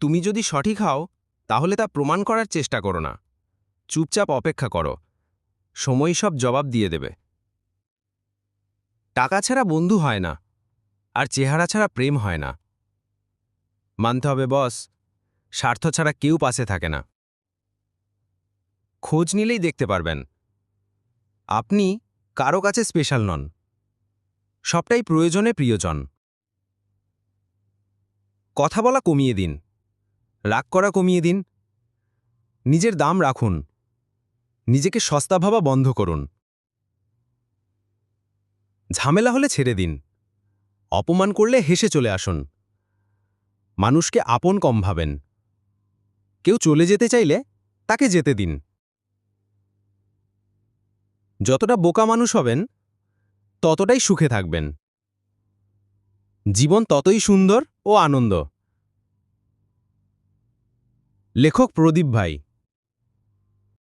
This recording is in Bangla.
তুমি যদি সঠিক হও, তাহলে তা প্রমাণ করার চেষ্টা করো না। চুপচাপ অপেক্ষা করো। সময় সব জবাব দিয়ে দেবে। টাকা ছাড়া বন্ধু হয় না, আর চেহারা ছাড়া প্রেম হয় না। মানতে হবে, বস, স্বার্থ ছাড়া কেউ পাশে থাকে না। খোঁজ নিলেই দেখতে পারবেন। আপনি কারও কাছে স্পেশাল নন। সবটাই প্রয়োজনে প্রিয়জন। কথা বলা কমিয়ে দিন। রাগ করা কমিয়ে দিন। নিজের দাম রাখুন। নিজেকে সস্তা ভাবা বন্ধ করুন। ঝামেলা হলে ছেড়ে দিন। অপমান করলে হেসে চলে আসুন। মানুষকে আপন কম ভাবেন। কেউ চলে যেতে চাইলে তাকে যেতে দিন। যতটা বোকা মানুষ হবেন, ততটাই সুখে থাকবেন। জীবন ততই সুন্দর ও আনন্দ। লেখক প্রদীপ ভাই।